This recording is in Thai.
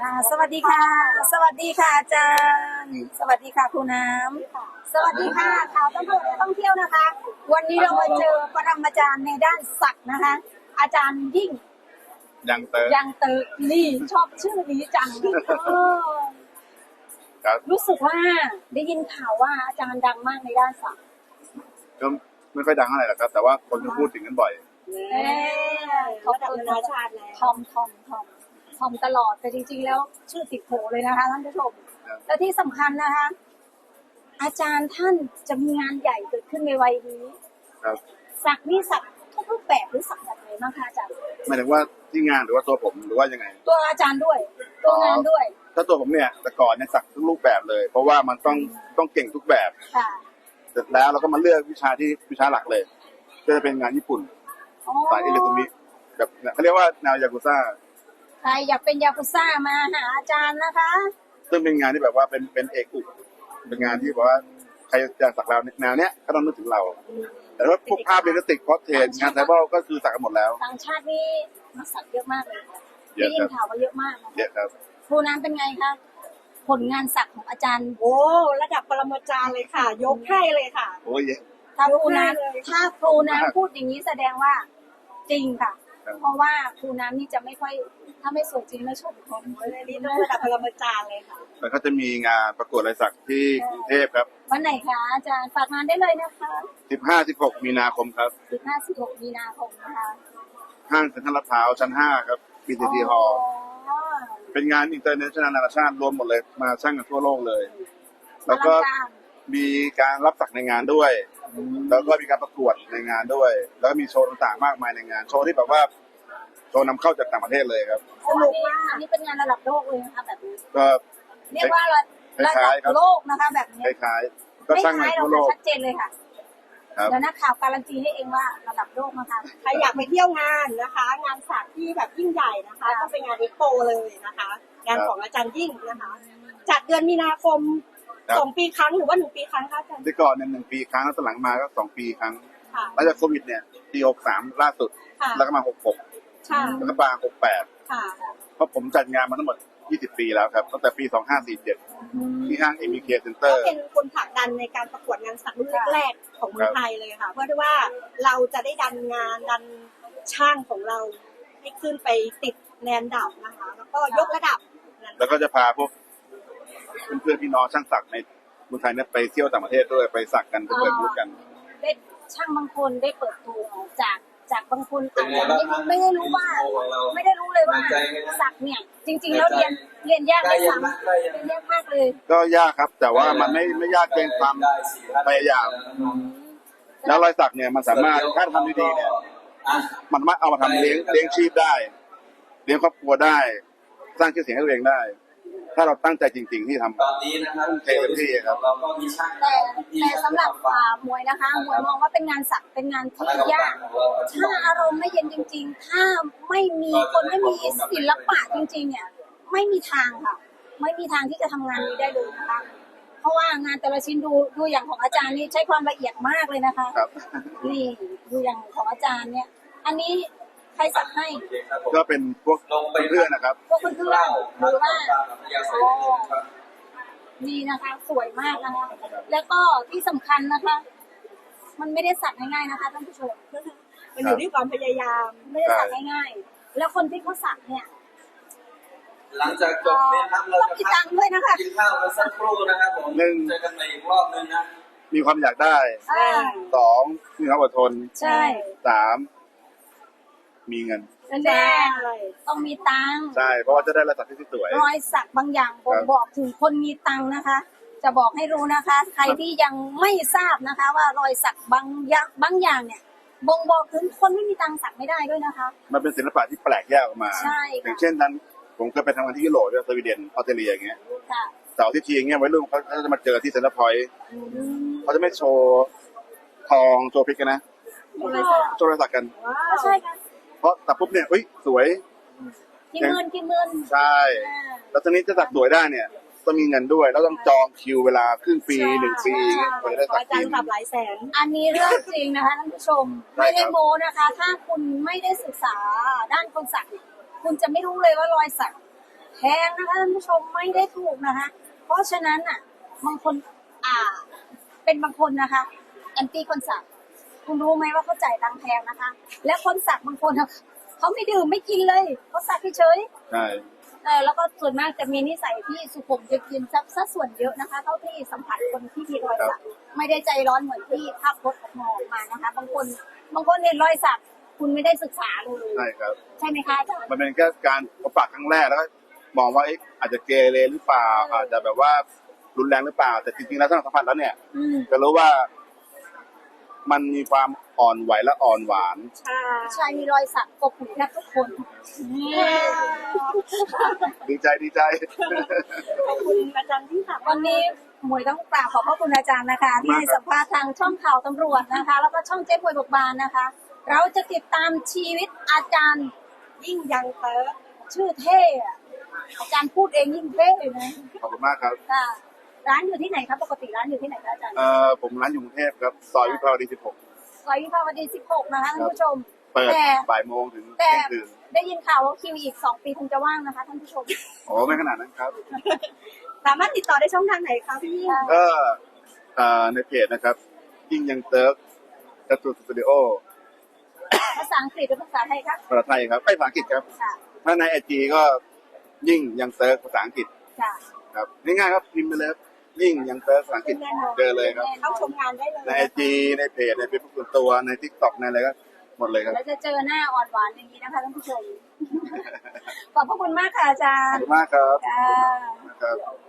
ค่ะสวัสดีค่ะ สวัสดีค่ะอาจารย์ สวัสดีค่ะครูน้ำสวัสดีค่ะข่าวตำรวจและท่องเที่ยวนะคะ วันนี้เรามาเจอปรมาจารย์ในด้านศักดิ์นะคะ อาจารย์ยิ่งยังเติมยังเติร์นี่ชอบชื่อนี้จังเออครับรู้สึกว่าได้ยินข่าวว่าอาจารย์ดังมากในด้านศักดิ์ก็ไม่ค่อยดังเท่าไหร่หรอกครับ แต่ว่าคนก็พูดถึงกันบ่อย เอ๊ะขอบคุณนะทอมทอมทอม ทอมตลอดแต่จริง ๆ แล้วชื่อติดโผเลยนะคะท่านผู้ชมครับและที่สำคัญนะคะ อาจารย์ท่านจะมีงานใหญ่เกิดขึ้นในวัยนี้ครับสักนี่สักทุกรูปแบบหรือสักแบบไหนบ้างคะอาจารย์หมายถึงว่าที่งานหรือว่าตัวผมหรือว่ายังไง ตัวอาจารย์ด้วย ตัวงานด้วย ถ้าตัวผมเนี่ยแต่ก่อนเนี่ยสักทุกรูปแบบเลย เพราะว่ามันต้องต้องเก่งทุกแบบค่ะเสร็จแล้วเราก็มาเลือกวิชาที่วิชาหลักเลย ก็จะเป็นงานญี่ปุ่นอ๋อสายอิเล็กทรอนิกส์แบบเขาเรียกว่าแนวยากุซ่าใค รอยากเป็นยากุซ่ามาหาอาจารย์นะคะ ซึ่งเป็นงานที่แบบว่าเป็นเป็นเอกอุเป็นงานที่แบบว่าใครจะสักเราแนวเนี้ยก็ต้องนึกถึงเรา แต่ว่าพวกภาพเรียลลิสติกพอเทนงานไซเบอร์ก็คือสักกันหมดแล้วต่างชาตินี่มาสักเยอะมากเลยค่ะเยได้อะยิคนรับข่าวว่าเยอะมากนะเยอะครับครูน้ำเป็นไงคะผลงานสักของอาจารย์โอ้ระดับปรมาจารย์เลยค่ะ ยกให้เลยค่ะ โอ้ยเยอะถ้าครูน้ยกให้เลยำถ้าครูน้ำพูดอย่างนี้แสดงว่าจริงค่ะครับเพราะว่าครูน้ำนี่จะไม่ค่อย ถ้าไม่สวยจริงไม่ชมคนอันนี้ต้องระดับปรมาจารย์เลยค่ะแล้วก็จะมีงานประกวดลายสักที่กรุงเทพครับ วันไหนคะอาจารย์ฝากงานได้เลยนะคะ 15 16 มีนาคมครับ 15 16 มีนาคมนะคะห้างเซ็นทรัลลาดพร้าวชั้น 5 ครับ BTT Hall อ๋อเป็นงานอินเตอร์เนชั่นแนลนานาชาติรวมหมดเลยมาช่างกันทั่วโลกเลย แล้วก็อลังารมีการรับสักในงานด้วย แล้วก็มีการประกวดในงานด้วย แล้วก็มีโชว์ต่างๆมากมายในงาน โชว์ที่แบบว่า โชว์นำเข้าจากต่างประเทศเลยครับ สนุกมากอันนี้เป็นงานระดับโลกเลยนะคะแบบนี้ก็เรียกว่าระรัดับโลกนะคะ แบบนี้คล้ายๆก็ไม่ช่างคในล้ายเราทั่วโลก ชัดเจนเลยค่ะครับ เดี๋ยวนักข่าวการันตีให้เองว่าระดับโลกนะคะใครอยากไปเที่ยวงานนะคะ งานสักที่แบบยิ่งใหญ่นะคะก็เป็นงานเอ็กโปเลยนะคะ งานของอาจารย์ยิ่งนะคะ จัดเดือนมีนาคมครับ สองปีครั้งหรือว่าหนึ่งปีครั้งคะอาจารย์ที่ก่อนเนี่ยหนึ่งปีครั้งแล้วตอนหลังมาก็สองปีครั้งค่ะ หลังจากโควิดเนี่ยปี63ล่าสุด ค่ะ แล้วก็มา66 ค่ะแล้วก็มา68 ค่ะ เพราะผมจัดงานมาทั้งหมด 20 ปีแล้วครับ ตั้งแต่ปี 2547 ที่ห้าง MBK ก็ Center เป็นคนผลักดันในการประกวดงานสักรุ่นแรกๆของเมืองไทยเลยค่ะ เพื่อที่ว่าเราจะได้ดันงานดันช่างของเราให้ขึ้นไปติดแนนดับนะคะ แล้วก็ยกระดับแล้วก็จะพาพวกเพื่อนๆพี่น้องช่างสักในเมืองไทยเนี่ยไปเที่ยวต่างประเทศด้วยไปสักกันไปเปิดบูธกัน ได้ช่างบางคนได้เปิดตัวจาก จากบางคนอาจจะไม่ไม่ได้รู้ว่า ไม่ได้รู้เลยว่าสักเนี่ย จริง ๆ แล้วเรียนเรียนยากไม่ซ้ำเรียนยากมากเลย ก็ยากครับ แต่ว่ามันไม่ไม่ยากเกินความพยายามแล้วรอยสักเนี่ยมันสามารถถ้าทำดีๆเนี่ยมันสามารถเอามาทำเลี้ยงเลี้ยงชีพได้ เลี้ยงครอบครัวได้ สร้างชื่อเสียงให้ตัวเองได้ ถ้าเราตั้งใจจริง ๆ ที่ทำ ตอนนี้นะครับเต็มที่ครับ เราก็มีช่างแต่แต่สำหรับอ่ามวยนะคะ มวยมองว่าเป็นงานสักเป็นงานที่ยาก ถ้าอารมณ์ไม่เย็นจริง ๆ ถ้าไม่มีคนไม่มีศิลปะจริง ๆ เนี่ย ไม่มีทางค่ะ ไม่มีทางที่จะทำงานนี้ได้เลยนะคะ เพราะว่างานแต่ละชิ้นดูดูอย่างของอาจารย์นี่ใช้ความละเอียดมากเลยนะคะ ครับ นี่ดูอย่างของอาจารย์เนี่ย อันนี้ ใครสักให้ ก็เป็นพวกเพื่อนๆนะครับ พวกเพื่อนๆหรือว่าอ๋อนี่นะคะ สวยมากนะคะ แล้วก็ที่สำคัญนะคะ มันไม่ได้สักง่ายๆนะคะท่านผู้ชม มันอยู่ที่ความพยายาม ไม่ได้สักง่ายๆ แล้วคนที่เขาสักเนี่ย หลังจากจบเนี่ยครับเราต้องจะมีตังค์ด้วยนะคะ กินข้าวกันสักครู่นะครับผมหนึ่ง เจอกันใหม่อีกรอบนึงนะมีความอยากได้อ่า สองมีความอดทนใช่ สาม มีเงินแน่ๆต้องมีตังค์ใช่ เพราะว่าจะได้รอยสักที่สวย รอยสักบางอย่างบ่งบอกถึงคนมีตังค์นะคะ จะบอกให้รู้นะคะ ใครที่ยังไม่ทราบนะคะ ว่ารอยสักบางอย่างบางอย่างเนี่ยบ่งบอกถึงคนไม่มีตังค์สักไม่ได้ด้วยนะคะ มันเป็นศิลปะที่แปลกแยกออกมาใช่อค่ะย่างเช่นนั้น ผมเคยไปทำงานที่ยุโรปด้วยสวีเดนออสเตรเลียอย่างเงี้ยค่ะเสาร์อาที่ทีอย่างเงี้ยไว้รุ่นเขาเขาจะมาเจอที่เซ็นทรัลพอยต์อืมเขาจะไม่โชว์ทองโชว์เพชรกันนะโชว์รอยสักกัน ก็ใช่ค่ะ เพราะแต่ปุ๊บเนี่ยเฮ้ยสวยกี่หมื่นกี่หมื่นใช่อ่าแล้วตอนนี้จะสักสวยได้เนี่ยต้องมีเงินด้วยแล้วต้องจองคิวเวลาครึ่งปีใช่หนึ่งปีอย่างเงี้ยกว่าจะได้ขอสักอาจารทีย์ระดับหลายแสน อันนี้เรื่องจริงนะคะท่านผู้ชมใช่ไม่ครัได้บโมนะคะ ถ้าคุณไม่ได้ศึกษาด้านคนสักเนี่ยคุณจะไม่รู้เลยว่ารอยสักแพงนะคะท่านผู้ชมไม่ได้ถูกนะคะ เพราะฉะนั้นอะบางคนอ่า เป็นบางคนนะคะแอนตี้คนสัก คุณรู้ไหมว่าเขาจ่ายตังค์แพงนะคะ และคนสักบางคนอะเขาไม่ดื่มไม่กินเลยเขาสักเฉยๆใช่เออแล้วก็ส่วนมากจะมีนิสัยที่สุขุมจะกินซับซะส่วนเยอะนะคะเท่าที่สัมผัสคนที่มีรอยสักไม่ได้ใจร้อนเหมือนที่ภาพพจน์ออกมาออกมานะคะ บางคนบางคนเห็นรอยสักคุณไม่ได้ศึกษาเลยใช่ครับใช่ไหมคะอาจารย์มันเป็นแค่การพบปะครั้งแรกแล้วก็มองว่าเอ๊ะอาจจะเกเรหรือเปล่าอาจจะแบบว่ารุนแรงหรือเปล่า แต่จริงๆแล้วถ้าเราสัมผัสแล้วเนี่ยอืมจะรู้ว่า มันมีความอ่อนไหวและอ่อนหวานใช่ชายมีรอยสักกบหูแทบทุกคนนี่ดีใจดีใจ ขอบคุณอาจารย์ที่ค่ะวันนี้หมวยต้องกราบขอบพระคุณอาจารย์นะคะ ที่ให้สัมภาษณ์ทางช่องข่าวตำรวจนะคะ แล้วก็ช่องเจ๊มวยบกบานนะคะ เราจะติดตามชีวิตอาจารย์ยิ่งยังเติร์ชื่อเท่อะอาจารย์พูดเองยิ่งเท่เลยนะขอบคุณมากครับ ค่ะ ร้านอยู่ที่ไหนครับปกติร้านอยู่ที่ไหนคะอาจารย์เอ่อผมร้านอยู่กรุงเทพครับซอยวิภาวดี 16 ซอยวิภาวดี 16 นะคะท่านผู้ชม เปิดแต่ บ่ายโมงถึงแต่เที่ยงคืนได้ยินข่าวว่าคิวอีก 2 ปีคงจะว่างนะคะท่านผู้ชม โอ้ไม่ขนาดนั้นครับ สามารถติดต่อได้ช่องทางไหนคะพี่ยิ่งก็เอ่อในเพจนะครับ ยิ่งยังเติร์กจัตุสตูดิโอภาษาอังกฤษหรือภาษาไทยครับภาษาไทยครับไม่ภาษาอังกฤษครับ ค่ะถ้าในไอจีก็ยิ่งยังเติร์กภาษาอังกฤษค่ะ ครับง่ายๆครับพิมพ์ไปเลยครับ ยิ่งยังเติร์กภาษาอังกฤษเจอเลยครับเข้าชมงานได้เลยในไอจีในเพจในเฟซบุ๊กส่วนตัวในทิกตอกในอะไรก็หมดเลยครับแล้วจะเจอหน้าอ่อนหวานอย่างนี้นะคะท่านผู้ชมขอบพระคุณมากค่ะอาจาขอบรย์คุณมากครับค่ะครับ